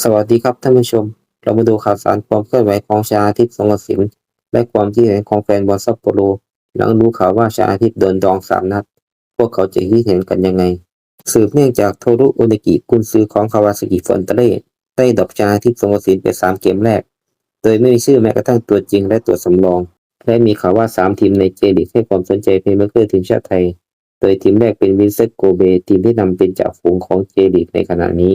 สวัสดีครับท่านผู้ชม เรามาดูข่าวสารความเคลื่อนไหวของชาอาทิตย์สงกสินและความคิดเห็นของแฟนบอลซัปโปโรหลังรู้ข่าวว่าชาอาทิตย์โดนดองสามนัด พวกเขาจะคิดเห็นกันยังไง สืบเนื่องจากโทรุโอเนกิกุนซือของคาวาสกิฟอนเตเล่ได้ดอกชาอาทิตย์สงกสินไปสามเกมแรก โดยไม่มีชื่อแม้กระทั่งตัวจริงและตัวสำรอง และมีข่าวว่าสามทีมในเจลีกให้ความสนใจเพย์เมเกอร์ทีมชาติไทย โดยทีมแรกเป็นวินเซตโกเบทีมที่นำเป็นจ่าฝูงของเจลีกในขณะนี้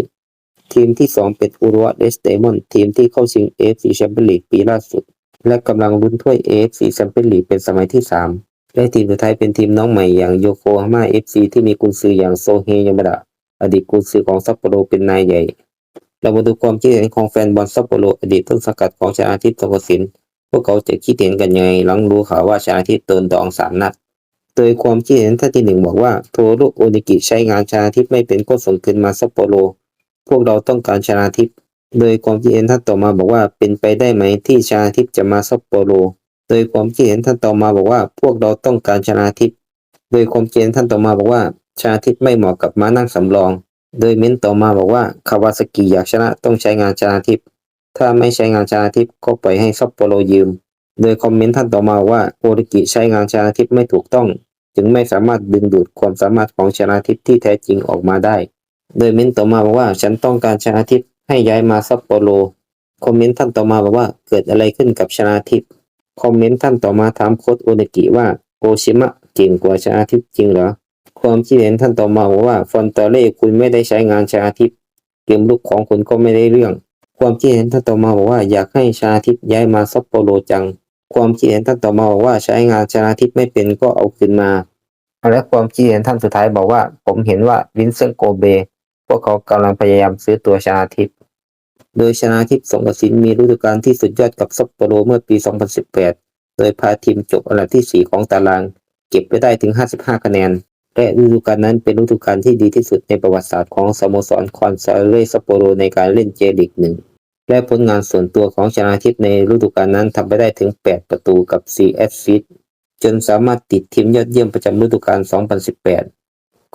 ทีมที่ 2 เป็นอุรุวะเดสเดมอนทีมที่เข้าชิง AFC แชมเปี้ยนลีกปีล่าสุด และกำลังลุ้นถ้วย AFC แชมเปี้ยนลีกเป็นสมัยที่ 3 และทีมสุดท้ายเป็นทีมน้องใหม่อย่างโยโกฮาม่า FC ที่มีกุนซืออย่างโซเฮยามาดะอดีตกุนซือของซัปโปโรเป็นนายใหญ่ เรามาดูความคิดเห็นของแฟนบอลซัปโปโรอดีตต้นสังกัดของชาอาทิตย์ตกสินพวกเขาจะคิดเห็นกันยังไงหลังรู้ข่าวว่าชาอาทิตย์โดนดองสามนัดโดยความคิดเห็นท่านที่หนึ่งบอกว่าโทโรโอนิกิใช้งานชาอาทิตย์ไม่เป็นก็ส่งคืนมาซัปโปโร พวกเราต้องการชนาทิพย์โดยความคิดเห็นท่านต่อมาบอกว่าเป็นไปได้ไหมที่ชนาทิพย์จะมาซัปโปโร โดยความคิดเห็นท่านต่อมาบอกว่า พวกเราต้องการชนาทิพย์โดยความคิดเห็นท่านต่อมาบอกว่า ชนาทิพย์ไม่เหมาะกับม้านั่งสำรอง โดยเม้นต่อมาบอกว่าคาวาสกิอยากชนะต้องใช้งานชนาทิพย์ถ้าไม่ใช้งานชนาทิพย์ก็ปล่อยให้ซัปโปโรยืม โดยคอมเมนต์ท่านต่อมาว่าโอริกิใช้งานชนาทิพย์ไม่ถูกต้อง จึงไม่สามารถดึงดูดความสามารถของชนาทิพย์ที่แท้จริงออกมาได้ โดยเม้นต่อมาบอกว่าฉันต้องการชนาทิพย์ให้ย้ายมาซัปโปโรคอมเมนต์ท่านต่อมาบอกว่าเกิดอะไรขึ้นกับชนาทิพย์คอมเมนต์ท่านต่อมาถามโค้ชโอเนกิว่าโอชิมะเก่งกว่าชนาทิพย์จริงเหรอความคิดเห็นท่านต่อมาบอกว่าฟอนตเล่คุณไม่ได้ใช้งานชนาทิพย์เกมลุกของคุณก็ไม่ได้เรื่อง ความคิดเห็นท่านต่อมาบอกว่าอยากให้ชนาทิพย์ย้ายมาซัปโปโรจัง ความคิดเห็นท่านต่อมาบอกว่าใช้งานชนาทิพย์ไม่เป็นก็เอาคืนมา และความคิดเห็นท่านสุดท้ายบอกว่า ผมเห็นว่าวินเซนต์โกเบ พวกเขากำลังพยายามซื้อตัวชนาทิพย์โดยชนาทิพย์สงกระสินมีฤดูกาลที่สุดยอดกับซัปโปโรเมื่อปี 2018 โดยพาทีมจบอันดับที่ 4 ของตาราง เก็บไปได้ถึง 55 คะแนน และฤดูกาลนั้นเป็นฤดูกาลที่ดีที่สุดในประวัติศาสตร์ของสโมสรคอนซาเรซัปโปโรในการเล่นเจลีกหนึ่งและผลงานส่วนตัวของชนาทิพย์ในฤดูกาลนั้นทำไปได้ถึง 8 ประตูกับ4แอสซิสต์จนสามารถติดทีมยอดเยี่ยมประจำฤดูกาล2018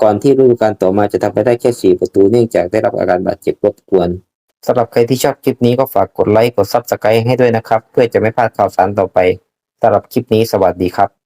ก่อนที่ฤดูกาลต่อมาจะทำไปได้แค่ 4 ประตูเนื่องจากได้รับอาการบาดเจ็บรบกวนสำหรับใครที่ชอบคลิปนี้ก็ฝากกดไลค์กดซับสไครต์ให้ด้วยนะครับ เพื่อจะไม่พลาดข่าวสารต่อไปสำหรับคลิปนี้สวัสดีครับ